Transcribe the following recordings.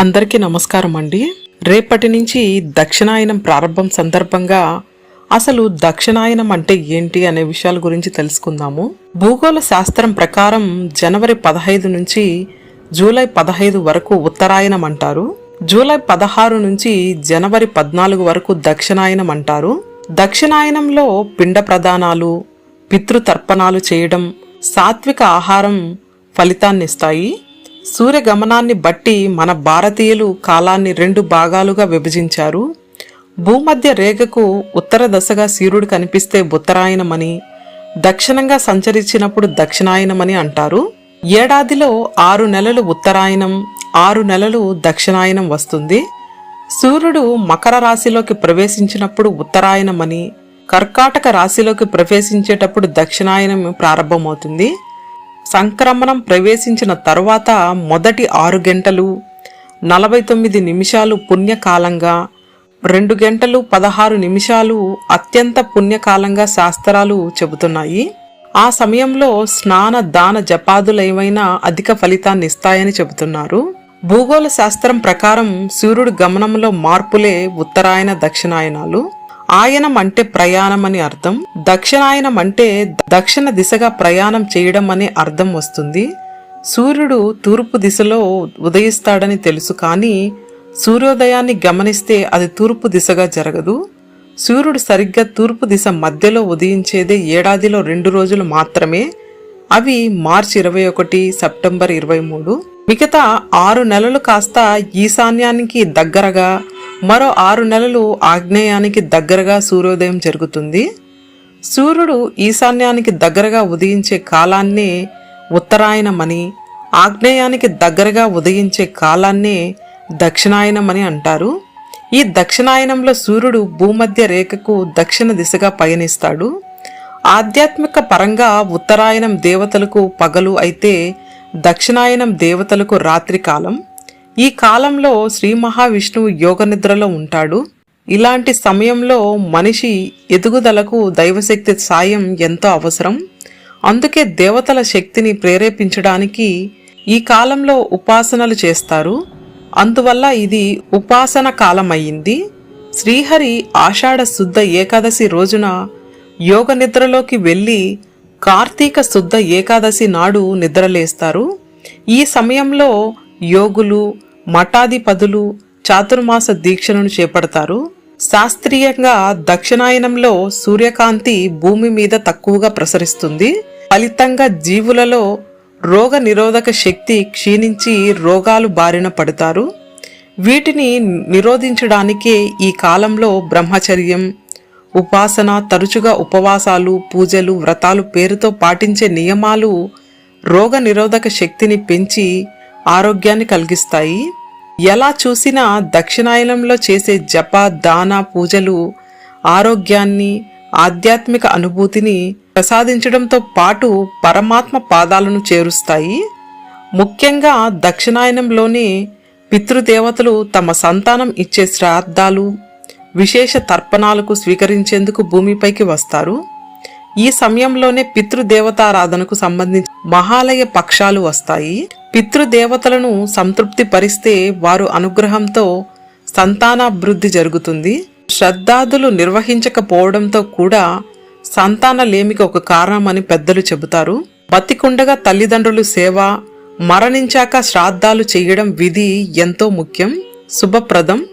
అందరికీ నమస్కారం అండి. రేపటి నుంచి దక్షిణాయనం ప్రారంభం సందర్భంగా అసలు దక్షిణాయనం అంటే ఏంటి అనే విషయాల గురించి తెలుసుకుందాము. భూగోళ శాస్త్రం ప్రకారం జనవరి పదహైదు నుంచి జూలై పదహైదు వరకు ఉత్తరాయణం అంటారు. జూలై పదహారు నుంచి జనవరి పద్నాలుగు వరకు దక్షిణాయనం అంటారు. దక్షిణాయనంలో పిండ ప్రదానాలు పితృతర్పణాలు చేయడం సాత్విక ఆహారం ఫలితాన్నిస్తాయి. సూర్యగమనాన్ని బట్టి మన భారతీయులు కాలాన్ని రెండు భాగాలుగా విభజించారు. భూమధ్య రేఖకు ఉత్తర దశగా సూర్యుడు కనిపిస్తే ఉత్తరాయణమని దక్షిణంగా సంచరించినప్పుడు దక్షిణాయనమని అంటారు. ఏడాదిలో ఆరు నెలలు ఉత్తరాయణం ఆరు నెలలు దక్షిణాయనం వస్తుంది. సూర్యుడు మకర రాశిలోకి ప్రవేశించినప్పుడు ఉత్తరాయణమని కర్కాటక రాశిలోకి ప్రవేశించేటప్పుడు దక్షిణాయనం ప్రారంభమవుతుంది. సంక్రమణం ప్రవేశించిన తరువాత మొదటి ఆరు గంటలు నలభై తొమ్మిది నిమిషాలు పుణ్యకాలంగా రెండు గంటలు పదహారు నిమిషాలు అత్యంత పుణ్యకాలంగా శాస్త్రాలు చెబుతున్నాయి. ఆ సమయంలో స్నాన దాన జపాదులేవైనా అధిక ఫలితాన్ని ఇస్తాయని చెబుతున్నారు. భూగోళ శాస్త్రం ప్రకారం సూర్యుడు గమనంలో మార్పులే ఉత్తరాయణ దక్షిణాయనాలు. ఆయనం అంటే ప్రయాణం అని అర్థం దక్షిణాయనం అంటే దక్షిణ దిశగా ప్రయాణం చేయడం అనే అర్థం వస్తుంది. సూర్యుడు తూర్పు దిశలో ఉదయిస్తాడని తెలుసు కానీ సూర్యోదయాన్ని గమనిస్తే అది తూర్పు దిశగా జరగదు. సూర్యుడు సరిగ్గా తూర్పు దిశ మధ్యలో ఉదయించేదే ఏడాదిలో రెండు రోజులు మాత్రమే. అవి మార్చి ఇరవై ఒకటి సెప్టెంబర్ ఇరవై మూడు. మిగతా ఆరు నెలలు కాస్త ఈశాన్యానికి దగ్గరగా మరో ఆరు నెలలు ఆగ్నేయానికి దగ్గరగా సూర్యోదయం జరుగుతుంది. సూర్యుడు ఈశాన్యానికి దగ్గరగా ఉదయించే కాలాన్నే ఉత్తరాయణమని ఆగ్నేయానికి దగ్గరగా ఉదయించే కాలాన్నే దక్షిణాయనమని అంటారు. ఈ దక్షిణాయనంలో సూర్యుడు భూమధ్య రేఖకు దక్షిణ దిశగా పయనిస్తాడు. ఆధ్యాత్మిక పరంగా ఉత్తరాయణం దేవతలకు పగలు అయితే దక్షిణాయనం దేవతలకు రాత్రి కాలం ఈ కాలంలో శ్రీ మహావిష్ణువు యోగ నిద్రలో ఉంటాడు. ఇలాంటి సమయంలో మనిషి ఎదుగుదలకు దైవశక్తి సాయం ఎంతో అవసరం. అందుకే దేవతల శక్తిని ప్రేరేపించడానికి ఈ కాలంలో ఉపాసనలు చేస్తారు. అందువల్ల ఇది ఉపాసన కాలం అయింది శ్రీహరి ఆషాఢ శుద్ధ ఏకాదశి రోజున యోగ నిద్రలోకి వెళ్ళి కార్తీక శుద్ధ ఏకాదశి నాడు నిద్రలేస్తారు. ఈ సమయంలో యోగులు మఠాధిపతులు చాతుర్మాస దీక్షలను చేపడతారు. శాస్త్రీయంగా దక్షిణాయనంలో సూర్యకాంతి భూమి మీద తక్కువగా ప్రసరిస్తుంది. ఫలితంగా జీవులలో రోగ నిరోధక శక్తి క్షీణించి రోగాలు బారిన పడతారు. వీటిని నిరోధించడానికే ఈ కాలంలో బ్రహ్మచర్యం ఉపాసన తరచుగా ఉపవాసాలు పూజలు వ్రతాలు పేరుతో పాటించే నియమాలు రోగ నిరోధక శక్తిని పెంచి ఆరోగ్యాన్ని కలిగిస్తాయి. ఎలా చూసినా దక్షిణాయనంలో చేసే జప దాన పూజలు ఆరోగ్యాన్ని ఆధ్యాత్మిక అనుభూతిని ప్రసాదించడంతో పాటు పరమాత్మ పాదాలను చేరుస్తాయి. ముఖ్యంగా దక్షిణాయనంలోనే పితృదేవతలు తమ సంతానం ఇచ్చే శ్రాద్ధాలు విశేష తర్పణాలకు స్వీకరించేందుకు భూమిపైకి వస్తారు. ఈ సమయంలోనే పితృదేవతారాధనకు సంబంధించి మహాలయ పక్షాలు వస్తాయి. పితృదేవతలను సంతృప్తి పరిస్తే వారు అనుగ్రహంతో సంతానాభివృద్ధి జరుగుతుంది. శ్రద్ధాదులు నిర్వహించకపోవడంతో కూడా సంతానలేమికి ఒక కారణమని పెద్దలు చెబుతారు. బతికుండగా తల్లిదండ్రులు సేవ మరణించాక శ్రాద్ధాలు చేయడం విధి ఎంతో ముఖ్యం. శుభప్రదం.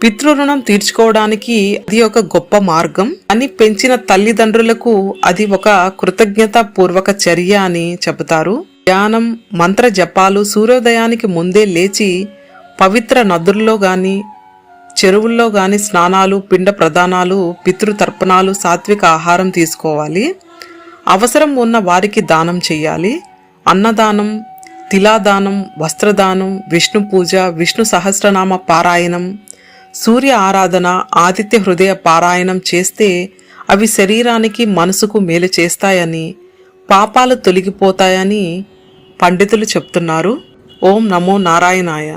పితృరుణం తీర్చుకోవడానికి అది ఒక గొప్ప మార్గం అని పెంచిన తల్లిదండ్రులకు అది ఒక కృతజ్ఞత పూర్వక చర్య అని చెబుతారు. ధ్యానం మంత్ర జపాలు సూర్యోదయానికి ముందే లేచి పవిత్ర నదుల్లో గాని చెరువుల్లో గాని స్నానాలు పిండ ప్రదానాలు పితృతర్పణాలు సాత్విక ఆహారం తీసుకోవాలి. అవసరం ఉన్న వారికి దానం చేయాలి. అన్నదానం తిలాదానం వస్త్రదానం విష్ణు పూజ విష్ణు సహస్రనామ పారాయణం సూర్య ఆరాధన ఆదిత్య హృదయ పారాయణం చేస్తే అవి శరీరానికి మనసుకు మేలు చేస్తాయని పాపాలు తొలగిపోతాయని పండితులు చెప్తున్నారు. ఓం నమో నారాయణాయ.